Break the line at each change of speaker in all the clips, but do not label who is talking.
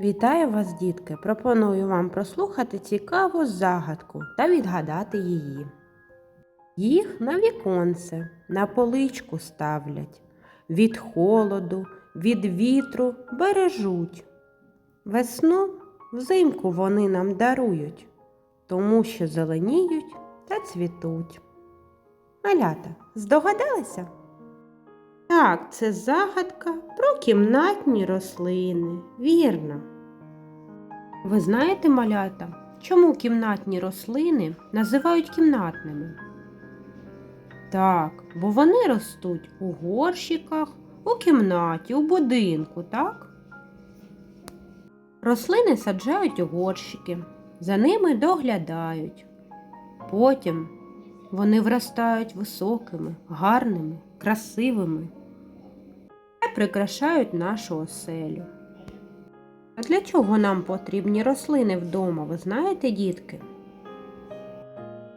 Вітаю вас, дітки! Пропоную вам прослухати цікаву загадку та відгадати її. Їх на віконце, на поличку ставлять, від холоду, від вітру бережуть. Весну взимку вони нам дарують, тому що зеленіють та цвітуть. Малята, здогадалися? Так, це загадка про кімнатні рослини. Вірно. Ви знаєте, малята, чому кімнатні рослини називають кімнатними? Так, бо вони ростуть у горщиках, у кімнаті, у будинку, так? Рослини саджають у горщики, за ними доглядають. Потім вони вростають високими, гарними, красивими та прикрашають нашу оселю. А для чого нам потрібні рослини вдома, ви знаєте, дітки?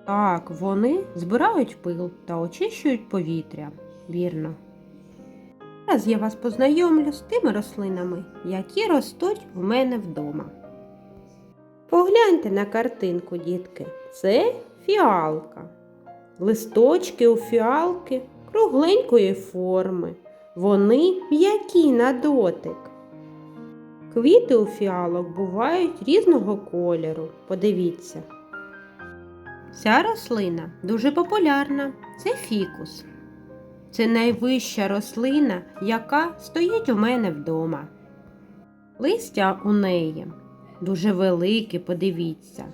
Так, вони збирають пил та очищують повітря, вірно. Зараз я вас познайомлю з тими рослинами, які ростуть в мене вдома. Погляньте на картинку, дітки. Це фіалка. Листочки у фіалки кругленької форми. Вони м'які на дотик. Квіти у фіалок бувають різного кольору. Подивіться. Ця рослина дуже популярна. Це фікус. Це найвища рослина, яка стоїть у мене вдома. Листя у неї дуже велике, подивіться.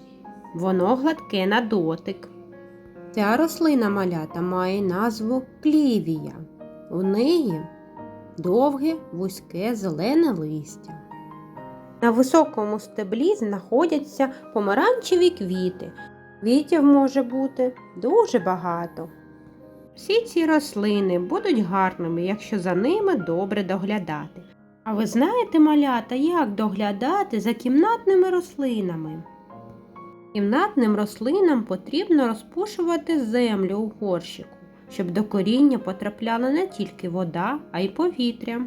Воно гладке на дотик. Ця рослина малята має назву клівія. У неї довге, вузьке зелене листя. На високому стеблі знаходяться помаранчеві квіти. Квітів може бути дуже багато. Всі ці рослини будуть гарними, якщо за ними добре доглядати. А ви знаєте, малята, як доглядати за кімнатними рослинами? Кімнатним рослинам потрібно розпушувати землю у горщику, щоб до коріння потрапляла не тільки вода, а й повітря.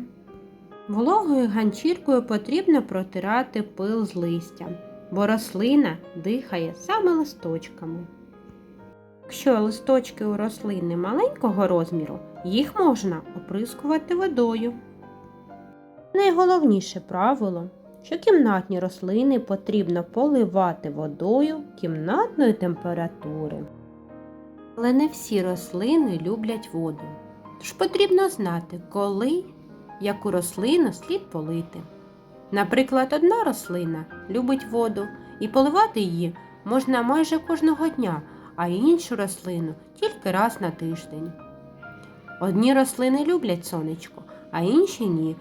Вологою ганчіркою потрібно протирати пил з листя, бо рослина дихає саме листочками. Якщо листочки у рослини маленького розміру, їх можна оприскувати водою. Найголовніше правило, що кімнатні рослини потрібно поливати водою кімнатної температури. Але не всі рослини люблять воду. Тож потрібно знати, коли яку рослину слід полити. Наприклад, одна рослина любить воду і поливати її можна майже кожного дня, а іншу рослину тільки раз на тиждень. Одні рослини люблять сонечко, а інші ні.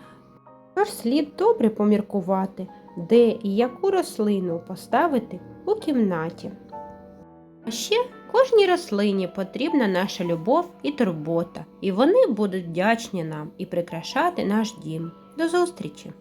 Тож слід добре поміркувати, де і яку рослину поставити у кімнаті. А ще кожній рослині потрібна наша любов і турбота, і вони будуть вдячні нам і прикрашати наш дім. До зустрічі!